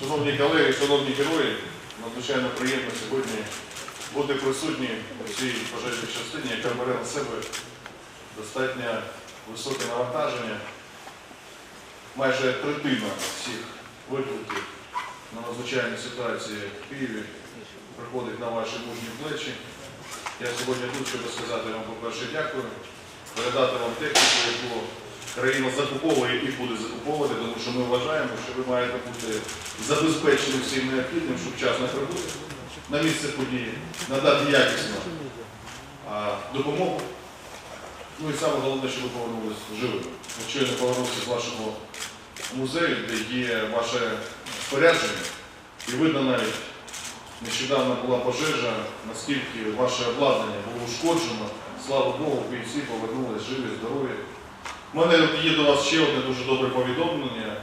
Шановні колеги, шановні герої, надзвичайно приємно сьогодні бути присутні у цій пожежній частині, яка бере на себе достатньо високе навантаження. Майже третина всіх викликів на надзвичайні ситуації в Києві приходить на ваші мужні плечі. Я сьогодні тут, щоб сказати вам, по-перше, дякую, передати вам техніку, яку країна закуповує і буде закуповувати, тому що ми вважаємо, що ви маєте бути забезпечені всім необхідним, щоб вчасно прибути на місце події, надати якісну допомогу. Ну і саме головне, щоб ви повернулися живими. Якщо я не повернувся з вашого музею, де є ваше спорядження, і видно навіть, нещодавно була пожежа, наскільки ваше обладнання було ушкоджено, слава Богу, бійці повернулись живі, здорові. У мене є до вас ще одне дуже добре повідомлення.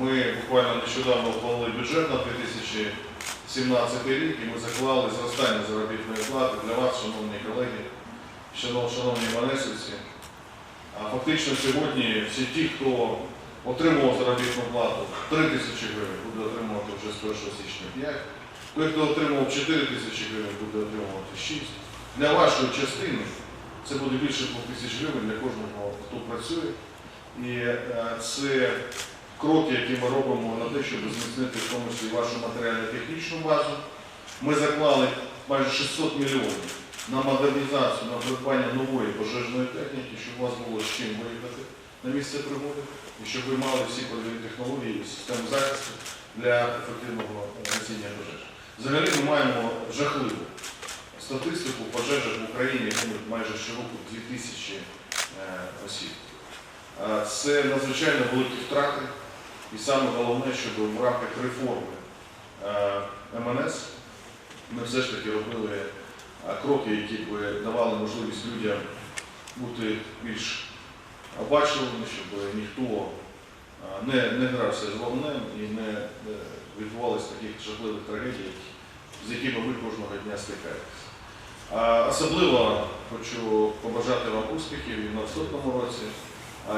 Ми буквально нещодавно ухвалили бюджет на 2017 рік і ми заклали зростання заробітної плати для вас, шановні колеги, шановні манесівці. А фактично сьогодні всі ті, хто отримував заробітну плату 3 тисячі гривень, буде отримувати вже з 1 січня 5. Той, хто отримував 4 тисячі гривень, буде отримувати 6. Для вашої частини це буде більше 2 тисяч гривень для кожного, хто працює. І е, це кроки, які ми робимо на те, щоб зміцнити в тому числі вашу матеріально-технічну базу. Ми заклали майже 600 мільйонів на модернізацію, на придбання нової пожежної техніки, щоб у вас було з чим виїхати на місце пригоди, і щоб ви мали всі подвійні технології і систему захисту для ефективного гасіння пожеж. Взагалі ми маємо жахливу статистику пожежах в Україні гинуть майже щороку 2000 е, осіб. Е, Це надзвичайно великі втрати, і саме головне, щоб в рамках реформи е, МНС ми все ж таки робили кроки, які б давали можливість людям бути більш обачливими, щоб ніхто не, не грався з вогнем і не відбувалися таких жахливих трагедій, з якими ви кожного дня стикаєтесь. Особливо хочу побажати вам успіхів і в наступному році.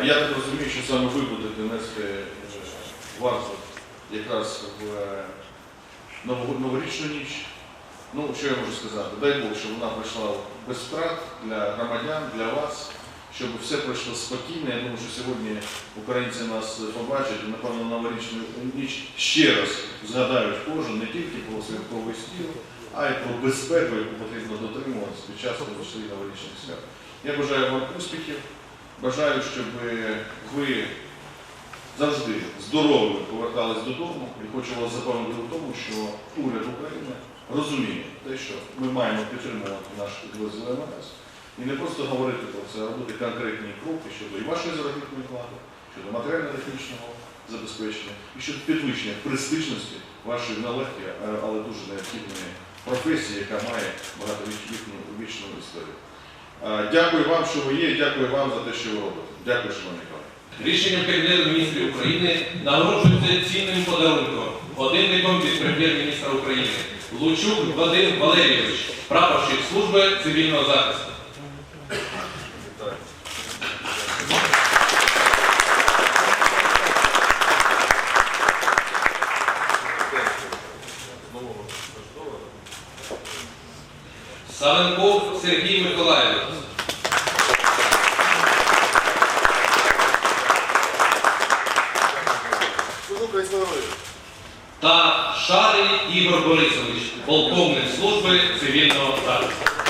Я так розумію, що саме ви будете нести е, варту якраз в е, новорічну ніч. Ну, що я можу сказати? Дай Бог, щоб вона пройшла без втрат для громадян, для вас, щоб все пройшло спокійно. Я думаю, що сьогодні українці нас побачать і, напевно, новорічну ніч ще раз згадають кожен не тільки про святковий стіл, а й про безпеку, яку потрібно дотримуватися під час числі новорічних свят. Я бажаю вам успіхів, бажаю, щоб ви завжди здорові повертались додому. І хочу вас запевнити в тому, що уряд України розуміє те, що ми маємо підтримувати наш підрозділ МНС і не просто говорити про це, а робити конкретні кроки щодо і вашої заробітної плати, щодо матеріально-технічного забезпечення і щодо підвищення престижності вашої нелегкої, але дуже необхідної професії, яка має багатовічну вічну історію. Дякую вам, що ви є, дякую вам за те, що ви робите. Дякую, шановні колеги. Рішенням Кабінету міністрів України нагороджується цінним подарунком годинником від прем'єр-міністра України Лучук Вадим Валерійович, прапорщик служби цивільного захисту. Сергій Миколаївич. та Шарий Ігор Борисович, полковник служби цивільного захисту.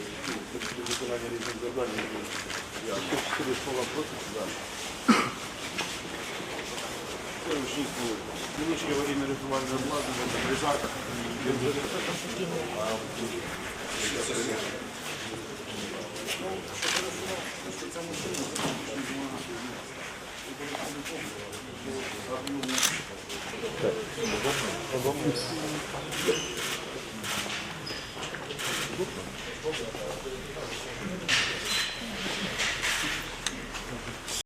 виконання різних завдань. Я чотири слова проти сюди. Це учнівські невеличкі аварійне рятувальне обладнання, бризак,